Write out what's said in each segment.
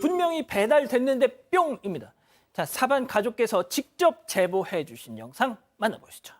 분명히 배달됐는데 뿅입니다. 자, 사반 가족께서 직접 제보해 주신 영상 만나보시죠.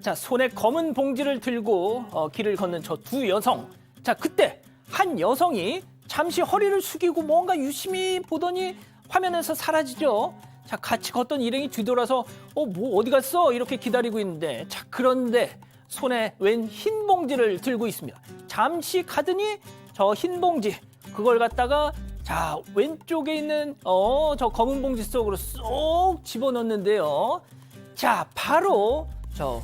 자, 손에 검은 봉지를 들고 어, 길을 걷는 저 두 여성. 자, 그때 한 여성이 잠시 허리를 숙이고 뭔가 유심히 보더니 화면에서 사라지죠. 자, 같이 걷던 일행이 뒤돌아서 어, 뭐 어디 갔어? 이렇게 기다리고 있는데 자, 그런데 손에 웬 흰 봉지를 들고 있습니다. 잠시 가더니 저 흰 봉지 그걸 갖다가 자, 왼쪽에 있는 어, 저 검은 봉지 속으로 쏙 집어넣는데요. 자, 바로 저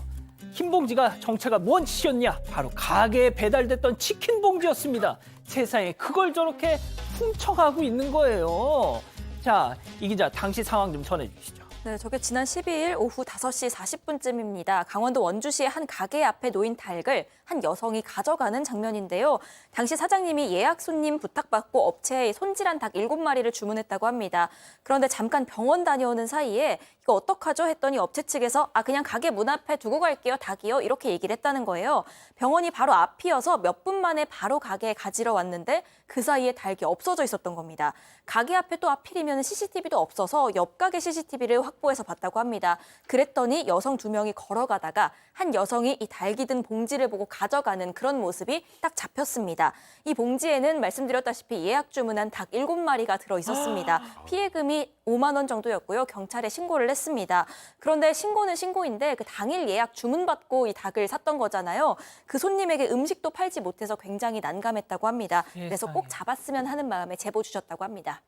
흰 봉지가 정체가 무엇이었냐? 바로 가게에 배달됐던 치킨 봉지였습니다. 세상에 그걸 저렇게 훔쳐가고 있는 거예요. 자, 이 기자 당시 상황 좀 전해 주시죠. 네, 저게 지난 12일 오후 5시 40분쯤입니다. 강원도 원주시의 한 가게 앞에 놓인 닭을 한 여성이 가져가는 장면인데요. 당시 사장님이 예약 손님 부탁받고 업체에 손질한 닭 7마리를 주문했다고 합니다. 그런데 잠깐 병원 다녀오는 사이에 이거 어떡하죠? 했더니 업체 측에서 아 그냥 가게 문 앞에 두고 갈게요 닭이요 이렇게 얘기를 했다는 거예요. 병원이 바로 앞이어서 몇 분 만에 바로 가게에 가지러 왔는데 그 사이에 닭이 없어져 있었던 겁니다. 가게 앞에 또 앞이면 CCTV도 없어서 옆 가게 CCTV를 확보해서 봤다고 합니다. 그랬더니 여성 두 명이 걸어가다가 한 여성이 이 닭이 든 봉지를 보고 가져가는 그런 모습이 딱 잡혔습니다. 이 봉지에는 말씀드렸다시피 예약 주문한 닭 7마리가 들어 있었습니다. 피해금이 5만 원 정도였고요. 경찰에 신고를 했습니다. 그런데 신고는 신고인데 그 당일 예약 주문 받고 이 닭을 샀던 거잖아요. 그 손님에게 음식도 팔지 못해서 굉장히 난감했다고 합니다. 그래서 꼭 잡았으면 하는 마음에 제보 주셨다고 합니다.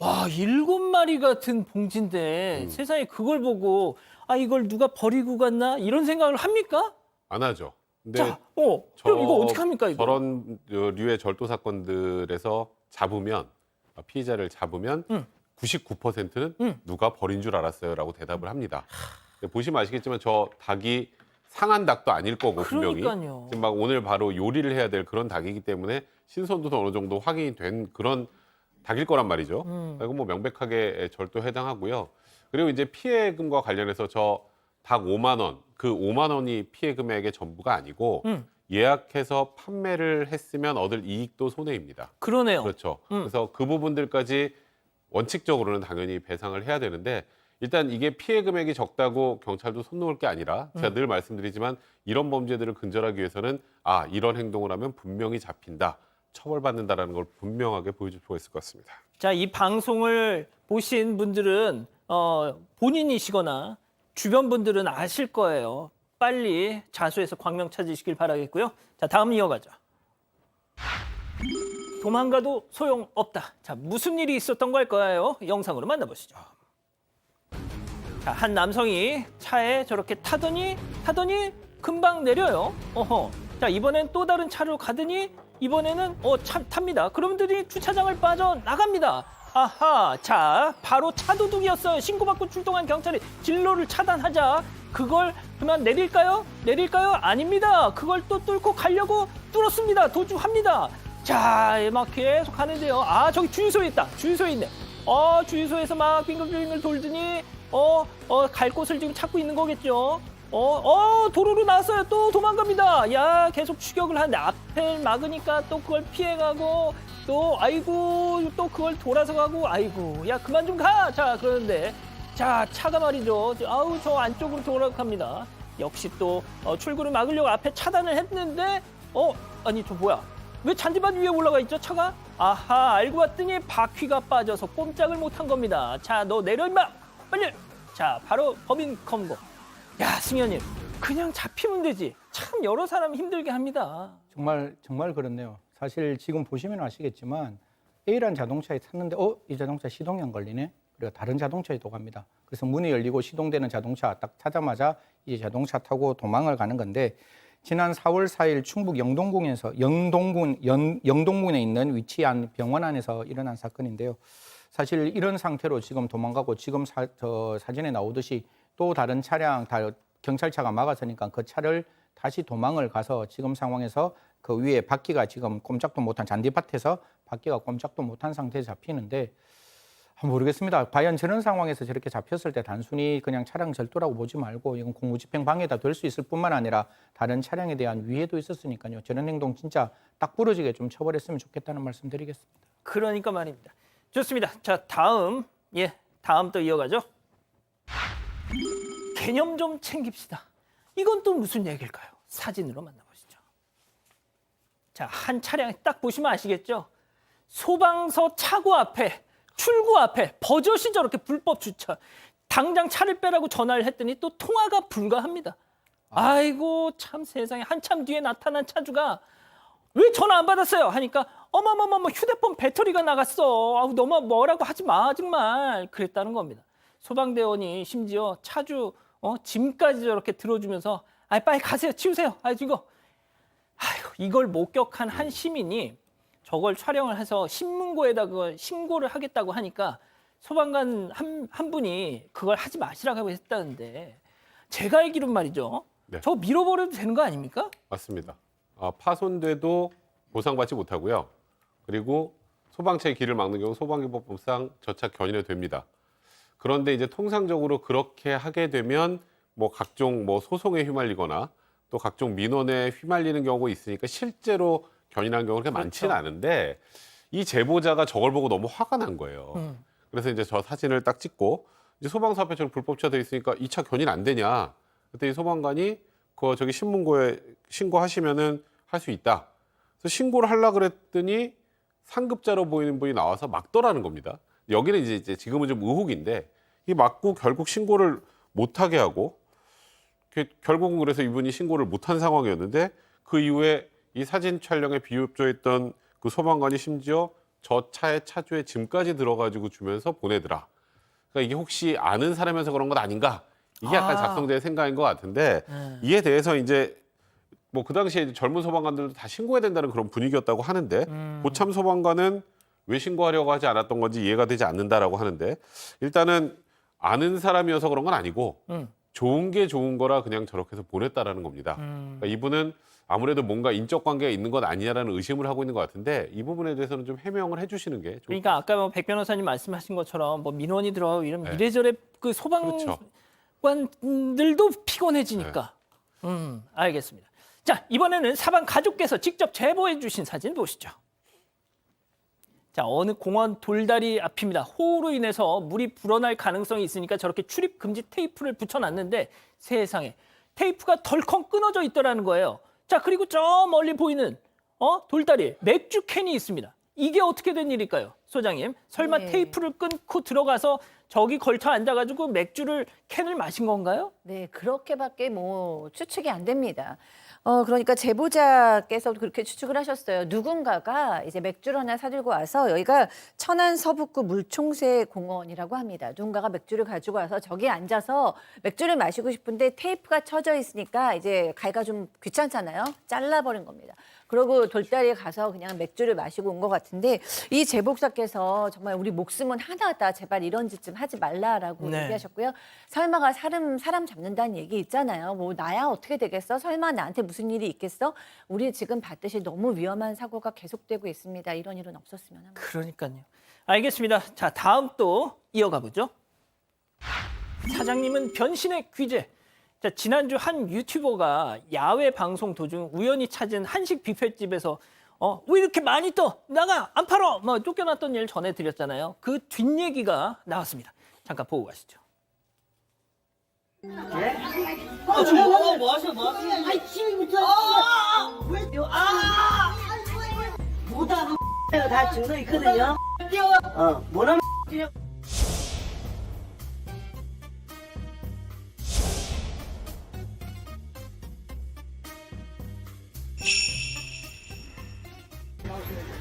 와, 일곱 마리 같은 봉지인데 세상에 그걸 보고 아, 이걸 누가 버리고 갔나? 이런 생각을 합니까? 안 하죠. 근데 자, 어, 그럼 이거 어떻게 합니까, 이거? 저런 어, 류의 절도 사건들에서 잡으면 아, 피의자를 잡으면 음. 99%는 음. 누가 버린 줄 알았어요라고 대답을 합니다. 근데 보시면 아시겠지만 저 닭이 상한 닭도 아닐 거고 분명히 그러니까요. 지금 막 오늘 바로 요리를 해야 될 그런 닭이기 때문에 신선도도 어느 정도 확인이 된 그런 닭일 거란 말이죠. 음. 이건 뭐 명백하게 절도 해당하고요. 그리고 이제 피해금과 관련해서 저 닭 5만 원, 그 5만 원이 피해 금액의 전부가 아니고 음. 예약해서 판매를 했으면 얻을 이익도 손해입니다. 그러네요. 그렇죠. 음. 그래서 그 부분들까지 원칙적으로는 당연히 배상을 해야 되는데 일단 이게 피해 금액이 적다고 경찰도 손 놓을 게 아니라 제가 음. 늘 말씀드리지만 이런 범죄들을 근절하기 위해서는 아 이런 행동을 하면 분명히 잡힌다. 처벌받는다라는 걸 분명하게 보여줄 필요가 있을 것 같습니다. 자, 이 방송을 보신 분들은 어, 본인이시거나 주변 분들은 아실 거예요. 빨리 자수해서 광명 찾으시길 바라겠고요. 자, 다음 이어가죠. 도망가도 소용없다. 자, 무슨 일이 있었던 걸까요? 영상으로 만나보시죠. 자, 한 남성이 차에 저렇게 타더니 타더니 금방 내려요. 어허. 자, 이번엔 또 다른 차로 가더니 이번에는 어, 차, 탑니다. 그럼들이 주차장을 빠져 나갑니다. 아하. 자, 바로 차도둑이었어요. 신고받고 출동한 경찰이 진로를 차단하자 그걸 그만 내릴까요? 내릴까요? 아닙니다. 그걸 또 뚫고 가려고 뚫었습니다. 도주합니다. 자, 막 계속 가는데요. 아, 저기 주유소에 있다. 주유소에 있네. 어, 주유소에서 막 빙글빙글 돌더니 어, 어, 갈 곳을 지금 찾고 있는 거겠죠. 어, 어, 도로로 나왔어요. 또 도망갑니다. 야, 계속 추격을 하는데 앞 을 막으니까 또 그걸 피해가고 또 아이고 또 그걸 돌아서 가고 아이고 야 그만 좀 가. 자, 그러는데 자, 차가 말이죠. 아우 저 안쪽으로 돌아갑니다. 역시 또 어, 출구를 막으려고 앞에 차단을 했는데 어, 아니 저 뭐야? 왜 잔디밭 위에 올라가 있죠 차가? 아하 알고 봤더니 바퀴가 빠져서 꼼짝을 못한 겁니다. 자 너 내려 임마 빨리. 자 바로 범인 검거. 야 승현님 그냥 잡히면 되지. 참 여러 사람 힘들게 합니다. 정말 정말 그렇네요. 사실 지금 보시면 아시겠지만 A라는 자동차에 탔는데 어 이 자동차 시동이 안 걸리네. 그리고 다른 자동차에 또 갑니다. 그래서 문이 열리고 시동되는 자동차 딱 타자마자 이 자동차 타고 도망을 가는 건데 지난 4월 4일 충북 영동군에서 영동군 영, 영동군에 있는 위치한 병원 안에서 일어난 사건인데요. 사실 이런 상태로 지금 도망가고 지금 사, 저 사진에 나오듯이 또 다른 차량 다 경찰차가 막아서니까 그 차를 다시 도망을 가서 지금 상황에서 그 위에 바퀴가 지금 꼼짝도 못한 잔디밭에서 바퀴가 꼼짝도 못한 상태에 잡히는데 모르겠습니다. 과연 저런 상황에서 저렇게 잡혔을 때 단순히 그냥 차량 절도라고 보지 말고 이건 공무집행 방해다 될 수 있을 뿐만 아니라 다른 차량에 대한 위해도 있었으니까요. 저런 행동 진짜 딱 부러지게 좀 처벌했으면 좋겠다는 말씀 드리겠습니다. 그러니까 말입니다. 좋습니다. 자 다음 예 다음 또 이어가죠. 개념 좀 챙깁시다. 이건 또 무슨 얘기일까요? 사진으로 만나보시죠. 자 한 차량 딱 보시면 아시겠죠? 소방서 차고 앞에 출구 앞에 버젓이 저렇게 불법 주차. 당장 차를 빼라고 전화를 했더니 또 통화가 불가합니다. 아이고 참 세상에 한참 뒤에 나타난 차주가 왜 전화 안 받았어요? 하니까 어머머머머 휴대폰 배터리가 나갔어. 아우 너무 뭐라고 하지 마 정말 그랬다는 겁니다. 소방대원이 심지어 차주 어, 짐까지 저렇게 들어주면서 아 빨리 가세요 치우세요. 아 이거 아휴 이걸 목격한 한 시민이 저걸 촬영을 해서 신문고에다 그 신고를 하겠다고 하니까 소방관 한, 한 분이 그걸 하지 마시라고 했다는데 제가 알기로는 말이죠. 네. 저 밀어버려도 되는 거 아닙니까? 맞습니다. 아, 파손돼도 보상받지 못하고요. 그리고 소방차의 길을 막는 경우 소방기법법상 저차 견인이 됩니다. 그런데 이제 통상적으로 그렇게 하게 되면 뭐 각종 뭐 소송에 휘말리거나 또 각종 민원에 휘말리는 경우가 있으니까 실제로 견인하는 경우가 그렇게 많지는 않은데 이 제보자가 저걸 보고 너무 화가 난 거예요. 음. 그래서 이제 저 사진을 딱 찍고 이제 저렇게 불법 차돼 있으니까 이 차 견인 안 되냐? 그때 이 소방관이 그 저기 신문고에 신고하시면은 할 수 있다. 그래서 신고를 하려 그랬더니 상급자로 보이는 분이 나와서 막더라는 겁니다. 여기는 이제, 이제 지금은 좀 의혹인데 이 맞고 결국 신고를 못 하게 하고 그 결국은 그래서 이분이 신고를 못한 상황이었는데 그 이후에 이 사진 촬영에 비협조했던 그 소방관이 심지어 저 차의 차주의 짐까지 들어가지고 주면서 보내더라. 그러니까 이게 혹시 아는 사람이어서 그런 것 아닌가? 이게 약간 아. 작성자의 생각인 것 같은데 네. 이에 대해서 이제 뭐 그 당시에 젊은 소방관들도 다 신고해야 된다는 그런 분위기였다고 하는데 음. 고참 소방관은 왜 신고하려고 하지 않았던 건지 이해가 되지 않는다라고 하는데 일단은 아는 사람이어서 그런 건 아니고 음. 좋은 게 좋은 거라 그냥 저렇게 해서 보냈다라는 겁니다. 음. 그러니까 이분은 아무래도 뭔가 인적 관계가 있는 것 아니냐라는 의심을 하고 있는 것 같은데 이 부분에 대해서는 좀 해명을 해주시는 게 좀. 그러니까 아까 뭐 백 변호사님 말씀하신 것처럼 뭐 민원이 들어 이런 네. 이래저래 그 그렇죠. 소방관들도 피곤해지니까. 네. 음, 알겠습니다. 자 이번에는 사방 가족께서 직접 제보해 주신 사진 보시죠. 자 어느 공원 돌다리 앞입니다. 호우로 인해서 물이 불어날 가능성이 있으니까 저렇게 출입 금지 테이프를 붙여놨는데 세상에 테이프가 덜컹 끊어져 있더라는 거예요. 자 그리고 저 멀리 보이는 어 돌다리에 맥주 캔이 있습니다. 이게 어떻게 된 일일까요, 소장님? 설마 네. 테이프를 끊고 들어가서 저기 걸쳐 앉아가지고 맥주를 캔을 마신 건가요? 네, 그렇게밖에 뭐 추측이 안 됩니다. 어, 그러니까 제보자께서 그렇게 추측을 하셨어요. 누군가가 이제 맥주를 하나 사들고 와서 여기가 천안 서북구 물총새 공원이라고 합니다. 누군가가 맥주를 가지고 와서 저기 앉아서 맥주를 마시고 싶은데 테이프가 쳐져 있으니까 이제 가기가 좀 귀찮잖아요. 잘라버린 겁니다. 그러고 돌다리에 가서 그냥 맥주를 마시고 온 것 같은데 이 제복사께서 정말 우리 목숨은 하나다. 제발 이런 짓 좀 하지 말라라고 네. 얘기하셨고요. 설마가 사람 사람 잡는다는 얘기 있잖아요. 뭐 나야 어떻게 되겠어? 설마 나한테 무슨 일이 있겠어? 우리 지금 봤듯이 너무 위험한 사고가 계속되고 있습니다. 이런 일은 없었으면 합니다. 그러니까요. 알겠습니다. 자, 다음 또 이어가 보죠. 사장님은 변신의 귀재. 자, 지난주 한 유튜버가 야외 방송 도중 우연히 찾은 한식 뷔페집에서 어, 왜 이렇게 많이 떠? 나가! 안 팔어! 뭐 쫓겨났던 일 전해드렸잖아요. 그 뒷얘기가 나왔습니다. 잠깐 보고 가시죠. 어, 뭐, 뭐 하셔, 뭐 하셔? 아이, 지금부터. 왜? 아! 보다가 다 증거 있거든요. 어, 뭐라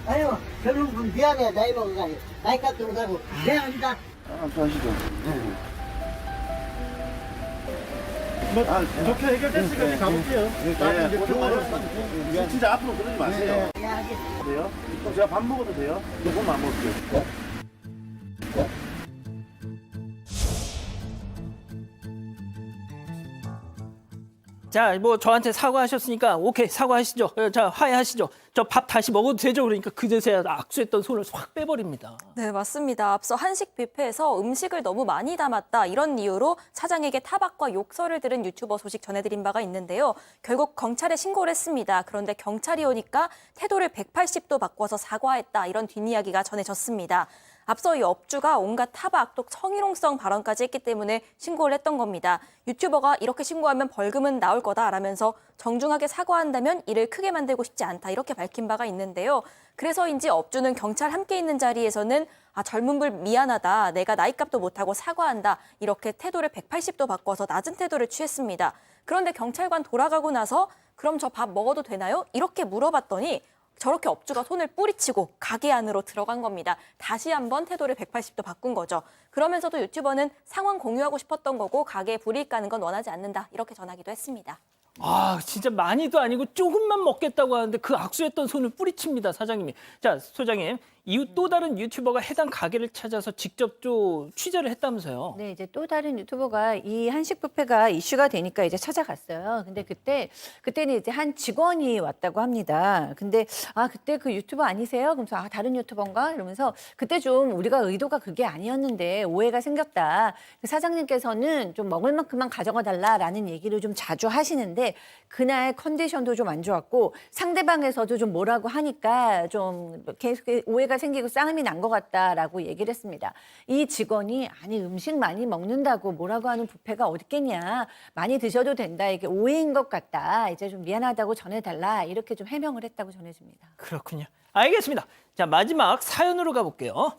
아유, 결혼 미안해, 나이 먹어가지고. 나이 깎도 못하고. 내가 아니다. 아, 좋게 해결됐으니까 이제 가볼게요. 나중에 이제 들어가서 진짜 앞으로 그러지 마세요. 네, 알겠습니다. 돼요? 제가 밥 먹어도 돼요? 조금만 안 먹을게요. 자, 뭐 저한테 사과하셨으니까 오케이 사과하시죠. 어, 자, 화해하시죠. 저 밥 다시 먹어도 되죠. 그러니까 그제서야 악수했던 손을 확 빼버립니다. 네, 맞습니다. 앞서 한식 뷔페에서 음식을 너무 많이 담았다 이런 이유로 사장에게 타박과 욕설을 들은 유튜버 소식 전해드린 바가 있는데요. 결국 경찰에 신고를 했습니다. 그런데 경찰이 오니까 태도를 180도 바꿔서 사과했다 이런 뒷이야기가 전해졌습니다. 앞서 이 업주가 온갖 타박 또 성희롱성 발언까지 했기 때문에 신고를 했던 겁니다. 유튜버가 이렇게 신고하면 벌금은 나올 거다라면서 정중하게 사과한다면 일을 크게 만들고 싶지 않다 이렇게 밝힌 바가 있는데요. 그래서인지 업주는 경찰 함께 있는 자리에서는 아 젊은 불 미안하다 내가 나이값도 못하고 사과한다 이렇게 태도를 180도 바꿔서 낮은 태도를 취했습니다. 그런데 경찰관 돌아가고 나서 그럼 저 밥 먹어도 되나요? 이렇게 물어봤더니 저렇게 업주가 손을 뿌리치고 가게 안으로 들어간 겁니다. 다시 한번 태도를 180도 바꾼 거죠. 그러면서도 유튜버는 상황 공유하고 싶었던 거고 가게에 불이익 가는 건 원하지 않는다. 이렇게 전하기도 했습니다. 아, 진짜 많이도 아니고 조금만 먹겠다고 하는데 그 악수했던 손을 뿌리칩니다, 사장님이. 자, 소장님, 이후 또 다른 유튜버가 해당 가게를 찾아서 직접 좀 취재를 했다면서요. 네, 이제 또 다른 유튜버가 이 한식 뷔페가 이슈가 되니까 이제 찾아갔어요. 근데 그때 그때는 이제 한 직원이 왔다고 합니다. 근데 아 그때 그 유튜버 아니세요? 그러면서 아 다른 유튜버인가? 이러면서 그때 좀 우리가 의도가 그게 아니었는데 오해가 생겼다. 그 사장님께서는 좀 먹을 만큼만 가져가 달라라는 얘기를 좀 자주 하시는데 그날 컨디션도 좀 안 좋았고 상대방에서도 좀 뭐라고 하니까 좀 계속 오해가 생기고 싸움이 난 것 같다라고 얘기를 했습니다. 이 직원이 아니 음식 많이 먹는다고 뭐라고 하는 부패가 어딨겠냐 많이 드셔도 된다 이게 오해인 것 같다 이제 좀 미안하다고 전해달라 이렇게 좀 해명을 했다고 전해집니다. 그렇군요. 알겠습니다. 자, 마지막 사연으로 가볼게요.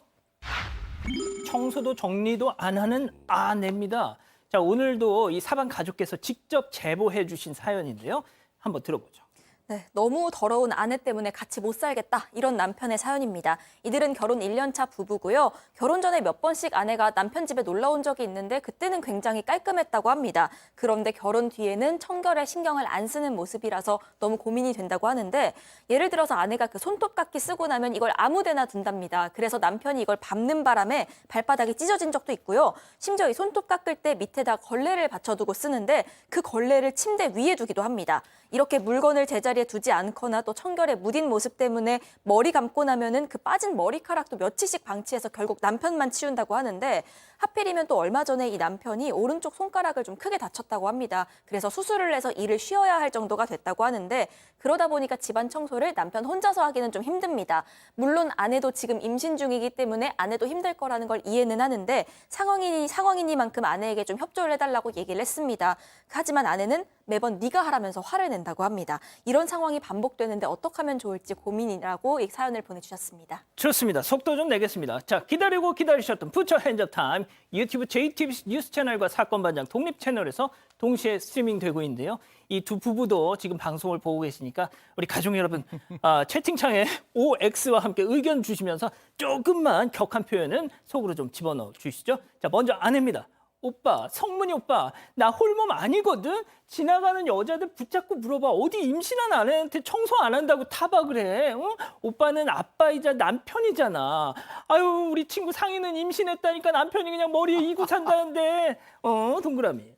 청소도 정리도 안 하는 아내입니다. 자, 오늘도 이 사방 가족께서 직접 제보해 주신 사연인데요. 한번 들어보죠. 네, 너무 더러운 아내 때문에 같이 못 살겠다. 이런 남편의 사연입니다. 이들은 결혼 1년 차 부부고요. 결혼 전에 몇 번씩 아내가 남편 집에 놀러 온 적이 있는데 그때는 굉장히 깔끔했다고 합니다. 그런데 결혼 뒤에는 청결에 신경을 안 쓰는 모습이라서 너무 고민이 된다고 하는데 예를 들어서 아내가 그 손톱깎이 쓰고 나면 이걸 아무 데나 둔답니다. 그래서 남편이 이걸 밟는 바람에 발바닥이 찢어진 적도 있고요. 심지어 이 손톱 깎을 때 밑에다 걸레를 받쳐두고 쓰는데 그 걸레를 침대 위에 두기도 합니다. 이렇게 물건을 제자리 에 두지 않거나 또 청결에 무딘 모습 때문에 머리 감고 나면은 그 빠진 머리카락도 며칠씩 방치해서 결국 남편만 치운다고 하는데 하필이면 또 얼마 전에 이 남편이 오른쪽 손가락을 좀 크게 다쳤다고 합니다. 그래서 수술을 해서 일을 쉬어야 할 정도가 됐다고 하는데 그러다 보니까 집안 청소를 남편 혼자서 하기는 좀 힘듭니다. 물론 아내도 지금 임신 중이기 때문에 아내도 힘들 거라는 걸 이해는 하는데 상황이니 상황이니만큼 아내에게 좀 협조를 해달라고 얘기를 했습니다. 하지만 아내는 매번 네가 하라면서 화를 낸다고 합니다. 이런 상황이 반복되는데 어떻게 하면 좋을지 고민이라고 이 사연을 보내주셨습니다. 좋습니다. 속도 좀 내겠습니다. 자, 기다리고 기다리셨던 부처 핸즈업 타임 유튜브 JTBC 뉴스 채널과 사건 반장 독립 채널에서 동시에 스트리밍 되고 있는데요. 이 두 부부도 지금 방송을 보고 계시니까 우리 가족 여러분 아, 채팅창에 OX와 함께 의견 주시면서 조금만 격한 표현은 속으로 좀 집어넣어 주시죠. 자, 먼저 아내입니다. 오빠, 성문이 오빠, 나 홀몸 아니거든? 지나가는 여자들 붙잡고 물어봐. 어디 임신한 아내한테 청소 안 한다고 타박을 해. 어? 오빠는 아빠이자 남편이잖아. 아유, 우리 친구 상희는 임신했다니까 남편이 그냥 머리에 이고 산다는데. 어, 동그라미.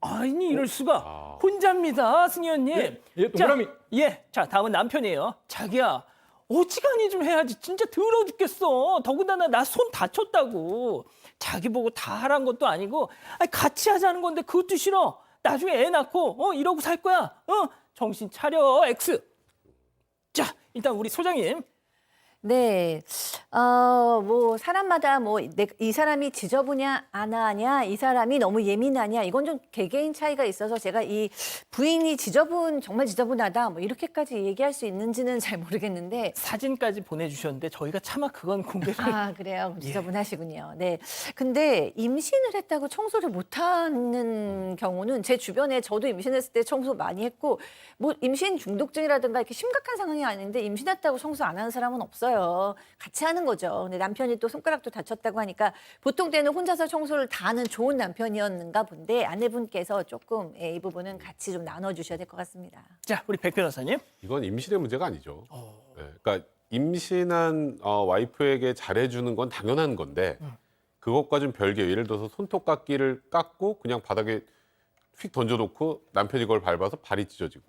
아니, 이럴 수가. 혼자입니다, 승희 언니. 예, 예, 동그라미. 자, 예, 자, 다음은 남편이에요. 자기야, 어지간히 좀 해야지. 진짜 더러워 죽겠어. 더군다나 나 손 다쳤다고. 자기 보고 다 하란 것도 아니고, 아니, 같이 하자는 건데 그것도 싫어. 나중에 애 낳고, 어, 이러고 살 거야. 어, 정신 차려, X. 자, 일단 우리 소장님. 네, 어, 뭐 사람마다 뭐이 사람이 지저분냐 안 하냐, 이 사람이 너무 예민하냐, 이건 좀 개개인 차이가 있어서 제가 이 부인이 지저분 정말 지저분하다, 뭐 이렇게까지 얘기할 수 있는지는 잘 모르겠는데. 사진까지 보내주셨는데 저희가 차마 그건 공개를 아 그래요 지저분하시군요. 네. 근데 임신을 했다고 청소를 못하는 경우는 제 주변에 저도 임신했을 때 청소 많이 했고 뭐 임신 중독증이라든가 이렇게 심각한 상황이 아닌데 임신했다고 청소 안 하는 사람은 없어요. 같이 하는 거죠. 근데 남편이 또 손가락도 다쳤다고 하니까 보통 때는 혼자서 청소를 다 하는 좋은 남편이었는가 본데 아내분께서 조금 예, 이 부분은 같이 좀 나눠주셔야 될 것 같습니다. 자, 우리 백 변호사님. 이건 임신의 문제가 아니죠. 네, 그러니까 임신한 어, 와이프에게 잘해주는 건 당연한 건데 그것과 좀 별개. 예를 들어서 손톱깎이를 깎고 그냥 바닥에 휙 던져놓고 남편이 그걸 밟아서 발이 찢어지고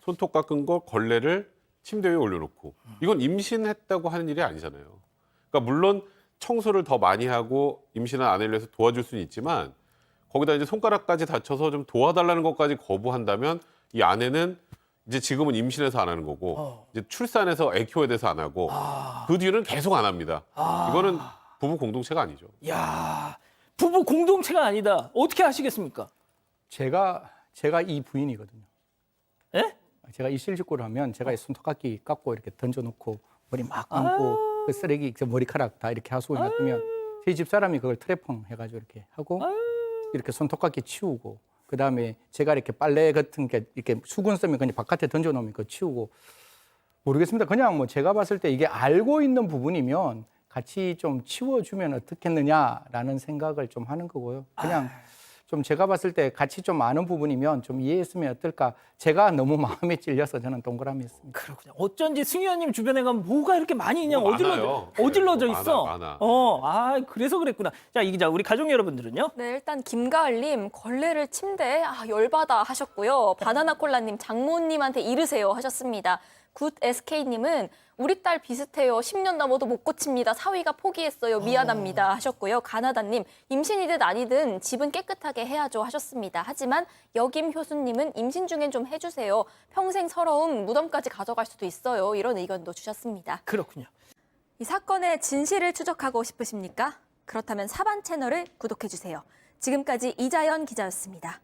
손톱 깎은 거 걸레를 침대 위에 올려놓고 이건 임신했다고 하는 일이 아니잖아요. 그러니까 물론 청소를 더 많이 하고 임신한 아내를 위해서 도와줄 수는 있지만 거기다 이제 손가락까지 다쳐서 좀 도와달라는 것까지 거부한다면 이 아내는 이제 지금은 임신해서 안 하는 거고 어. 이제 출산해서 애 키워야 돼서 안 하고 그 뒤는 계속 안 합니다. 아. 이거는 부부 공동체가 아니죠. 야 부부 공동체가 아니다. 어떻게 하시겠습니까? 제가 제가 이 부인이거든요. 예? 제가 이실직고를 하면 제가 이 손톱깎이 깎고 이렇게 던져놓고 머리 막 감고 그 쓰레기 그 머리카락 다 이렇게 하수구 놔두면 저희 집 사람이 그걸 트래펑 해가지고 이렇게 하고 이렇게 손톱깎이 치우고 그 다음에 제가 이렇게 빨래 같은 게 이렇게 수건 쓰면 그냥 바깥에 던져놓으면 그거 치우고 모르겠습니다. 그냥 뭐 제가 봤을 때 이게 알고 있는 부분이면 같이 좀 치워주면 어떻겠느냐라는 생각을 좀 하는 거고요. 그냥 좀 제가 봤을 때 같이 좀 아는 부분이면 좀 이해했으면 어떨까. 제가 너무 마음에 찔려서 저는 동그라미 했습니다. 그렇군요. 어쩐지 승희 의원님 주변에 가면 뭐가 이렇게 많이 있냐 뭐 어질러 많아요. 어질러져 네, 뭐 있어. 많아, 많아. 어, 아 그래서 그랬구나. 자, 이 기자 우리 가족 여러분들은요? 네, 일단 김가을님 걸레를 침대에 아, 열받아 하셨고요. 바나나 콜라님 장모님한테 이르세요 하셨습니다. 굿 SK님은 우리 딸 비슷해요. 10년 넘어도 못 고칩니다. 사위가 포기했어요. 미안합니다 하셨고요. 가나다님 임신이든 아니든 집은 깨끗하게 해야죠 하셨습니다. 하지만 여김 효수님은 임신 중엔 좀 해주세요. 평생 서러움 무덤까지 가져갈 수도 있어요. 이런 의견도 주셨습니다. 그렇군요. 이 사건의 진실을 추적하고 싶으십니까? 그렇다면 사반 채널을 구독해 주세요. 지금까지 이자연 기자였습니다.